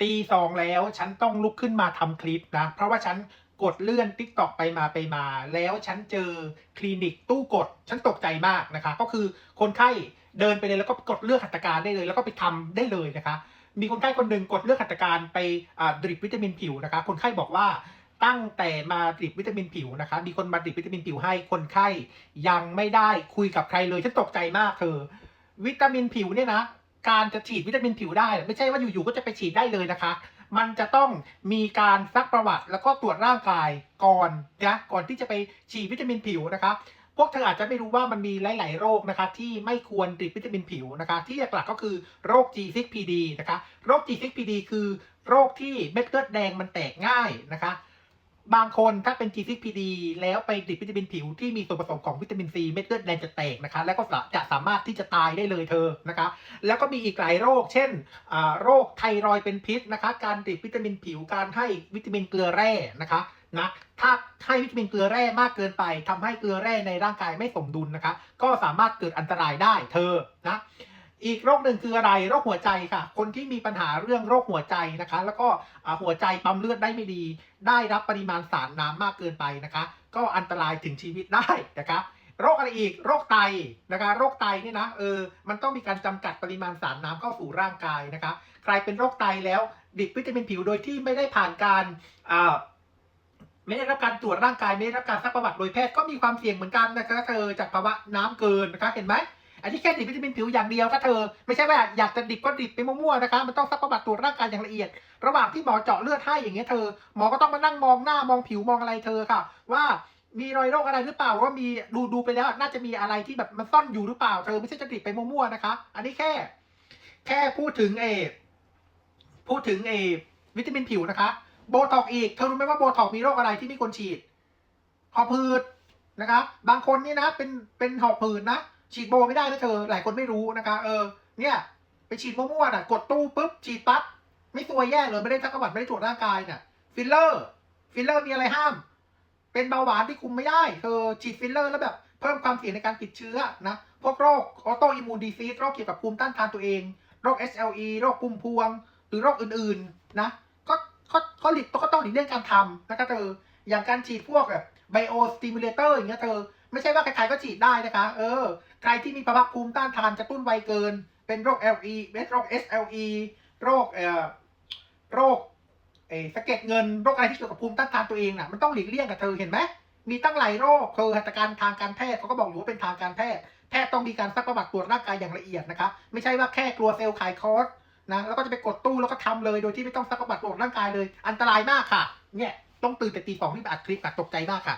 ตีสองแล้วฉันต้องลุกขึ้นมาทำคลิปนะ เพราะว่าฉันกดเลื่อนติ๊กตอกไปมาไปมา แล้วฉันเจอคลินิกตู้กด ฉันตกใจมากนะคะ ก็คือคนไข้เดินไปเลยแล้วก็กดเลือกหัตถการได้เลย แล้วก็ไปทำได้เลยนะคะ มีคนไข้คนหนึ่งกดเลือกหัตถการไปดริปวิตามินผิวนะคะ คนไข้บอกว่าตั้งแต่มาดริปวิตามินผิวนะคะ มีคนมาดริปวิตามินผิวให้คนไข้ยังไม่ได้คุยกับใครเลยฉันตกใจมากเธอวิตามินผิวเนี่ยนะ การจะฉีดวิตามินผิวได้ ไม่ใช่ว่าอยู่ๆก็จะไปฉีดได้เลยนะคะ มันจะต้องมีการซักประวัติแล้วก็ตรวจร่างกายก่อนนะก่อนที่จะไปฉีดวิตามินผิวนะคะ พวกเธออาจจะไม่รู้ว่ามันมีหลาย ๆ โรคนะคะ ที่ไม่ควรติดวิตามินผิวนะคะ ที่หลักๆก็คือโรค G6PD นะคะ โรค G6PD คือโรคที่เม็ดเลือดแดงมันแตกง่ายนะคะ บางคนถ้าเป็น G6PD แล้วไปติดวิตามินผิวที่มีส่วนผสมของวิตามินซีเม็ดเลือดแดงจะแตกนะคะ แล้วก็จะสามารถที่จะตายได้เลยเธอนะคะ แล้วก็มีอีกหลายโรค เช่นโรคไทรอยเป็นพิษนะคะ การติดวิตามินผิวการให้วิตามินเกลือแร่นะคะนะถ้าให้วิตามินเกลือแร่มากเกินไปทำให้เกลือแร่ในร่างกายไม่สมดุลนะคะ ก็สามารถเกิดอันตรายได้เธอนะ อีกโรคหนึ่งคืออะไรโรคหัวใจค่ะ คนที่มีปัญหาเรื่องโรคหัวใจนะคะ แล้วก็หัวใจปั๊มเลือดได้ไม่ดี ได้รับปริมาณสารน้ำมากเกินไปนะคะ ก็อันตรายถึงชีวิตได้นะคะโรคอะไรอีกโรคไตนะคะโรคไตเนี่ยนะเออมันต้องมีการจำกัดปริมาณสารน้ำเข้าสู่ร่างกายนะคะใครเป็นโรคไตแล้วดิบวิตามินผิวโดยที่ไม่ได้ผ่านการอ่าไม่ได้รับการตรวจร่างกายไม่ได้รับการซักประวัติโดยแพทย์ก็มีความเสี่ยงเหมือนกันนะคะเธอจากภาวะน้ำเกินนะคะเห็นไหม อันนี้แค่ดิบวิตามินผิวอย่างเดียวก็เธอ ไม่ใช่ว่าอยากจะดิบก็ดิบไปมั่วๆนะคะมันต้องซักประวัติตรวจร่างกายอย่างละเอียด ระหว่างที่หมอเจาะเลือดให้อย่างเงี้ยเธอหมอก็ต้องมานั่งมองหน้ามองผิวมองอะไรเธอค่ะ ว่ามีรอยโรคอะไรหรือเปล่าว่ามีดูดูไปแล้วน่าจะมีอะไรที่แบบมันซ่อนอยู่หรือเปล่าเธอไม่ใช่จะดิบไปมั่วๆนะคะ อันนี้แค่ แค่พูดถึงเอพูดถึงเอวิตามินผิวนะคะโบท็อกอีกเธอรู้ไหมว่าโบท็อกมีโรคอะไรที่ไม่ควรฉีดหอบหืดนะคะ บางคนนี่นะเป็นเป็นหอบหืดนะ ฉีดโบไม่ได้นะเธอ หลายคนไม่รู้นะคะ เออ เนี่ย ไปฉีดมั่วๆน่ะ กดตู้ปุ๊บฉีดปั๊บ ไม่ตัวแย่เลยไม่ได้ทักประวัติไม่ได้ตรวจร่างกายน่ะ ฟิลเลอร์ ฟิลเลอร์มีอะไรห้าม เป็นเบาหวานที่คุมไม่ได้ เธอฉีดฟิลเลอร์แล้วแบบเพิ่มความเสี่ยงในการติดเชื้อนะ พวกโรคออโตอิมูนดีซีโรคเกี่ยวกับภูมิต้านทานตัวเอง โรค SLE โรคภูมิพวง หรือโรคอื่นๆ นะ ก็ก็ก็หลีกก็ต้องหลีกเลี่ยงการทำนะคะเธอ อย่างการฉีดพวกแบบไบโอสติมูเลเตอร์อย่างเงี้ยเธอ ไม่ใช่ว่าใครๆก็ฉีดได้นะคะ เออ ใครที่มีภาวะภูมิต้านทานกระตุ้นไวเกิน เป็นโรค LE เป็นโรค SLE โรคเอ่อโรคเอสะเก็ดเงินโรคอะไรที่เกี่ยวกับภูมิต้านทานตัวเองน่ะมันต้องหลีกเลี่ยงกับเธอเห็นไหมมีตั้งหลายโรคเธอหัตถการทางการแพทย์เขาก็บอกอยู่ว่าเป็นทางการแพทย์แพทย์ต้องมีการซักประวัติตรวจร่างกายอย่างละเอียดนะคะ ไม่ใช่ว่าแค่กลัวเซลล์ขายคอร์สนะแล้วก็จะไปกดตู้แล้วก็ทำเลย โดยที่ไม่ต้องซักประวัติตรวจร่างกายเลย อันตรายมากค่ะเนี่ยต้องตื่นแต่ตีสองที่อัดคลิปอะตกใจมากค่ะ